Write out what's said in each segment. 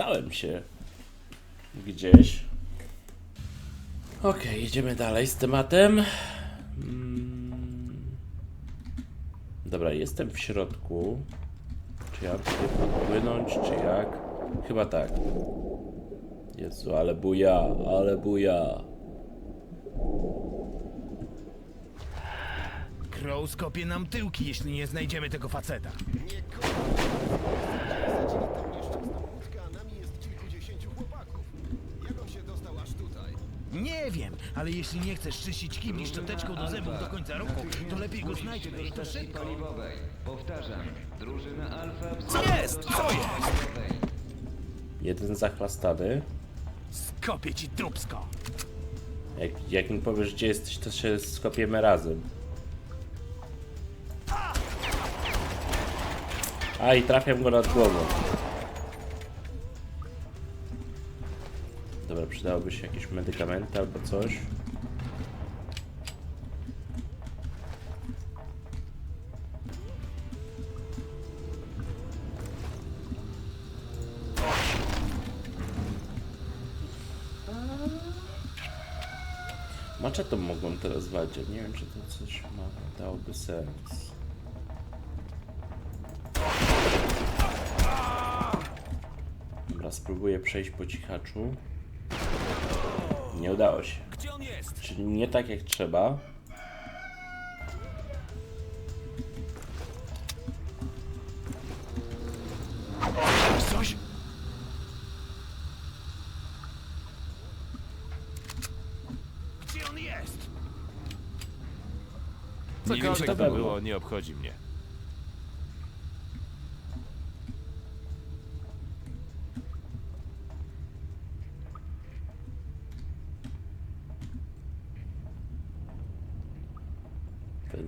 dostałem się gdzieś. Okej, jedziemy dalej z tematem. Mm. Dobra, jestem w środku. Czy ja mam tutaj popłynąć, czy jak? Chyba tak. Jezu, ale buja, ale buja. Crow skopie nam tyłki, jeśli nie znajdziemy tego faceta. nami ale jeśli nie chcesz czyścić kibli szczoteczką do zębów do końca roku, to lepiej go znajdźmy i to szybko. paliwowej. Powtarzam, drużyna Alfa Co jest? Co jest? Jeden zachlastany. Skopię ci dupsko. Jak, jak mi powiesz, gdzie jesteś, to się skopiemy razem. A i trafiam go nad głową. Przydałoby się jakieś medykamenty albo coś. Maczetą mogą teraz walczyć. Nie wiem, czy to coś ma, dałoby sens. Dobra, spróbuję przejść po cichaczu. Nie udało się. Czyli nie tak jak trzeba. Coś? Gdzie on jest? Cokolwiek to było, nie obchodzi mnie.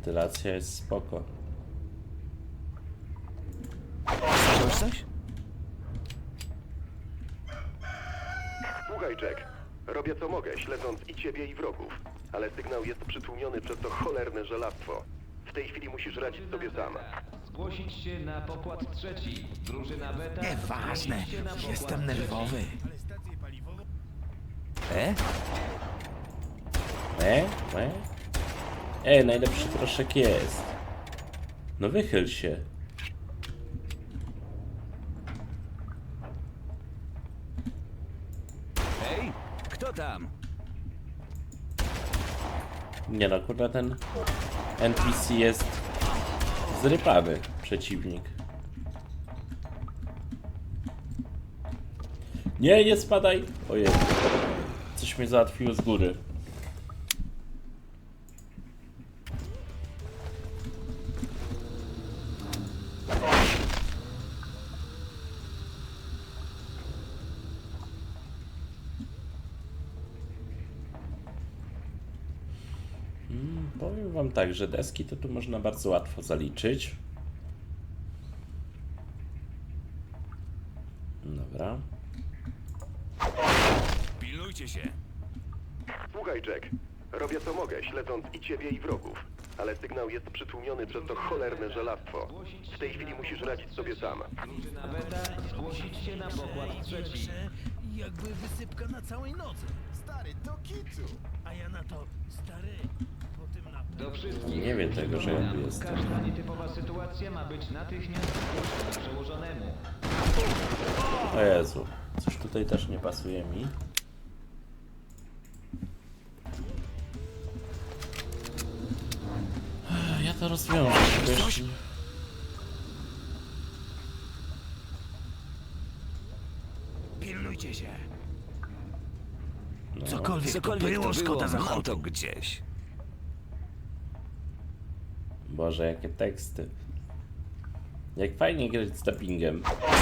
Wentylacja jest spoko. Słyszałeś coś? Słuchaj, Jack. Robię co mogę, śledząc i ciebie, i wrogów. Ale sygnał jest przytłumiony przez to cholerne żelastwo. W tej chwili musisz radzić sobie sam. Zgłosić się na pokład trzeci. Drużyna Beta. Nieważne, zgłosić się na pokład jestem trzeci. nerwowy. E? E? E? E, najlepszy proszek jest. No wychyl się. Hej, kto tam? Nie no, kurwa ten NPC jest zrypany przeciwnik. Nie, nie spadaj! Ojej. Coś mnie załatwiło z góry. Powiem wam tak, że deski to tu można bardzo łatwo zaliczyć. Dobra. Pilnujcie się. Słuchaj, Jack. Robię co mogę, śledząc i ciebie, i wrogów. Ale sygnał jest przytłumiony przez to cholerne żelastwo. W tej chwili musisz radzić sobie sam. Drużyna Beta. Zgłosić się na pokład trzeci. Jakby wysypka na całej nocy. Stary, to kicu. A ja na to, stary, Do wszystkich. Nie wiem tego, że ja tu jestem. Każda nietypowa sytuacja ma być natychmiast zgłoszona przełożonemu. O Jezu. Coś tutaj też nie pasuje mi. Ja to rozwiążę. jeszcze- Pilnujcie się. No. Cokolwiek, to było, szkoda zachodu. gdzieś. Boże, jakie teksty. Jak fajnie grać z.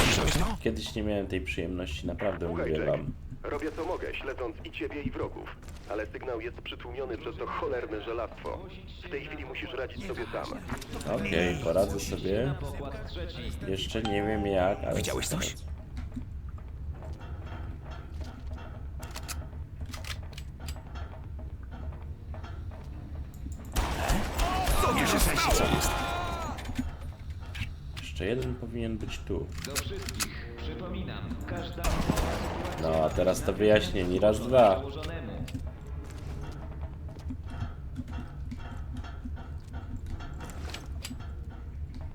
Słyszałeś to? Kiedyś nie miałem tej przyjemności, naprawdę Słuchaj, mówię Jack. wam. Robię co mogę, śledząc i ciebie, i wrogów. Ale sygnał jest przytłumiony przez to cholerne żelastwo. W tej chwili musisz radzić sobie sam. Okej, poradzę sobie. Jeszcze nie wiem jak, ale... Widziałeś coś? Jeszcze jeden powinien być tu. Do wszystkich. Przypominam, każda No, a teraz to wyjaśnieni raz, dwa.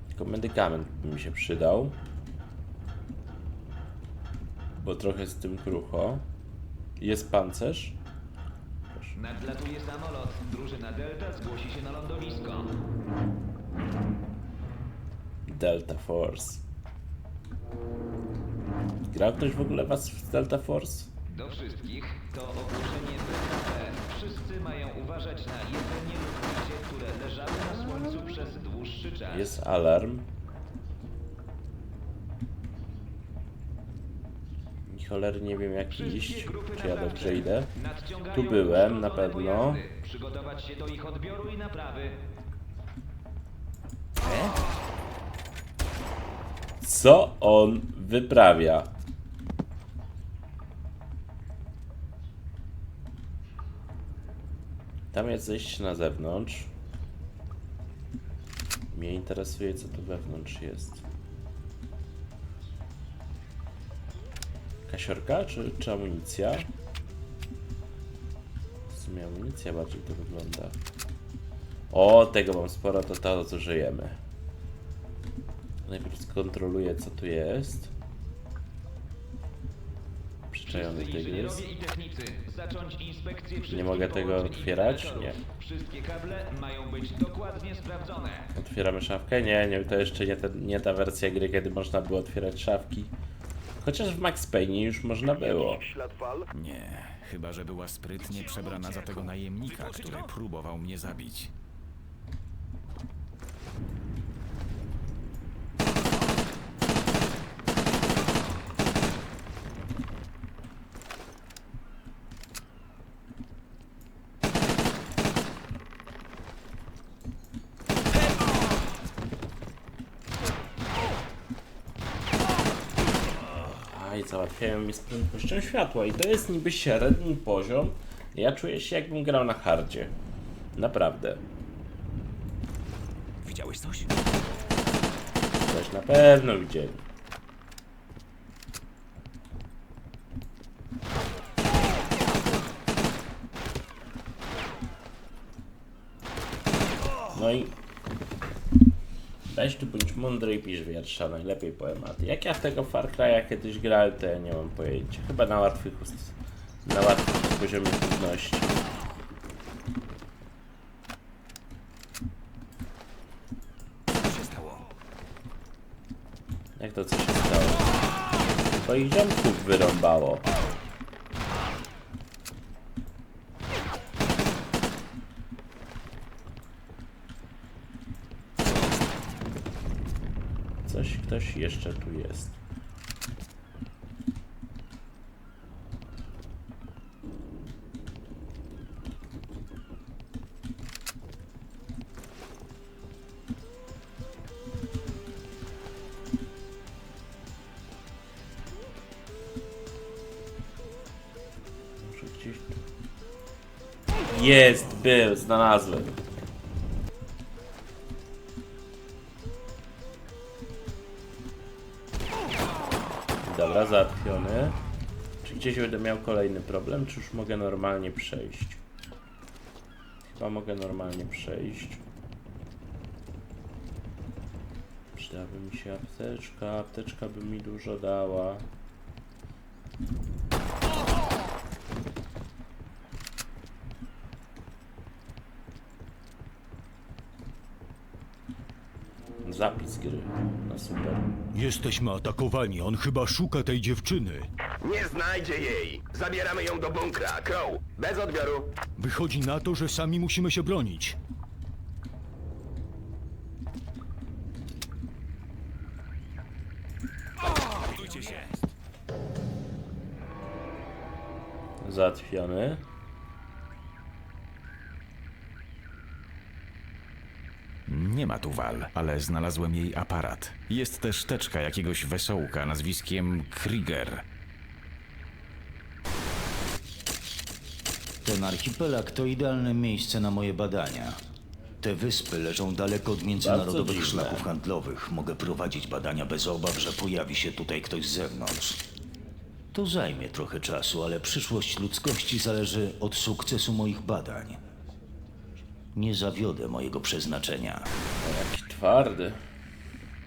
Tylko medykament by mi się przydał. Bo trochę z tym krucho. Jest pancerz. Nadlatuje samolot. Drużyna Delta zgłosi się na lądowisko. Delta Force. Grał ktoś w ogóle was w Delta Force? Do wszystkich to ogłoszenie. Wszyscy mają uważać na jedzenie lub picie, które leżały na słońcu przez dłuższy czas. Jest alarm. I cholery nie wiem jak Wszystkie iść. grupy Czy ja naprawcze dobrze idę? nadciągają Tu byłem, na pewno. pojazdy. Przygotować się do ich odbioru i naprawy. Co on wyprawia? Tam jest zejście na zewnątrz. Mnie interesuje, co tu wewnątrz jest. Kasiorka czy, czy amunicja? W sumie amunicja bardziej to wygląda. O, tego mam sporo, to to zużyjemy. Najpierw skontroluję, co tu jest. Przyczajony tygrys. wszystkich mogę tego otwierać? Nie. Wszystkie kable mają być dokładnie sprawdzone. Otwieramy szafkę? Nie, nie, to jeszcze nie, ta- nie ta wersja gry, kiedy można było otwierać szafki. Chociaż w Max Payne już można było. Nie, chyba że była sprytnie przebrana za tego najemnika, który próbował mnie zabić. A i załatwiają mnie z prędkością światła. I to jest niby średni poziom. Ja czuję się jakbym grał na hardzie. Naprawdę. Widziałeś coś? Coś na pewno widzieli. No i weź tu bądź mądry i pisz wiersza, najlepiej poematy. Jak ja w tego Far Cry'a kiedyś grałem, to ja nie mam pojęcia. Chyba na łatwych, na łatwym poziomie trudności. Co się stało? Jak to co się stało? Twoich ziomków wyrąbało. Coś, ktoś jeszcze tu jest. Jest, był, znalazłem. Dobra, załatwiony. Czy gdzieś będę miał kolejny problem, czy już mogę normalnie przejść? Chyba mogę normalnie przejść. Przydałaby mi się apteczka, apteczka by mi dużo dała. Zapis gry. No super. Jesteśmy atakowani, on chyba szuka tej dziewczyny. Nie znajdzie jej! Zabieramy ją do bunkra. Crow, bez odbioru. Wychodzi na to, że sami musimy się bronić. Załatwiony. Nie ma tu wal, ale znalazłem jej aparat. Jest też teczka jakiegoś wesołka nazwiskiem Krieger. Ten archipelag to idealne miejsce na moje badania. Te wyspy leżą daleko od międzynarodowych dziwne. szlaków handlowych. Mogę prowadzić badania bez obaw, że pojawi się tutaj ktoś z zewnątrz. To zajmie trochę czasu, ale przyszłość ludzkości zależy od sukcesu moich badań. Nie zawiodę mojego przeznaczenia. Jaki twardy.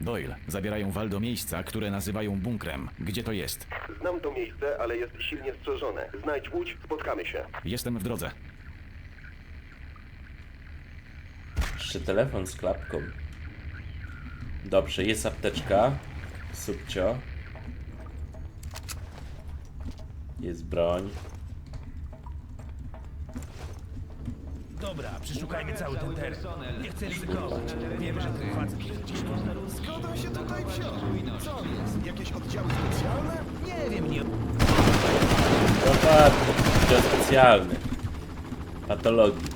Doyle, zabierają Wal do miejsca, które nazywają bunkrem. Gdzie to jest? Znam to miejsce, ale jest silnie strzeżone. Znajdź łódź, spotkamy się. Jestem w drodze. Jeszcze telefon z klapką. Dobrze, jest apteczka. Subcio. Jest broń. Dobra, przeszukajmy cały ten teren. Nie chcę ryzykować. Wiem, że ten facet jest gdzieś tu. Skąd on się tutaj wziął? Co jest? Jakieś oddziały specjalne? Nie wiem, nie... Dokładnie. Dział specjalny. Patologii.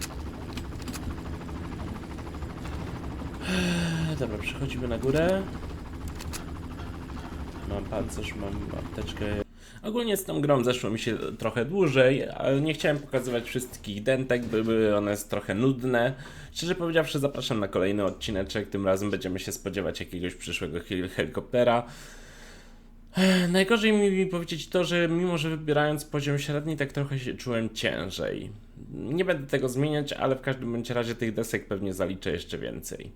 Dobra, przechodzimy na górę. Mam pancerz, mam apteczkę. Ogólnie z tą grą zeszło mi się trochę dłużej, ale nie chciałem pokazywać wszystkich dentek, by były one trochę nudne. Szczerze powiedziawszy, zapraszam na kolejny odcineczek. Tym razem będziemy się spodziewać jakiegoś przyszłego hel- helikoptera. Najgorzej mi powiedzieć to, że mimo, że wybierając poziom średni, tak trochę się czułem ciężej. Nie będę tego zmieniać, ale w każdym bądź razie tych desek pewnie zaliczę jeszcze więcej.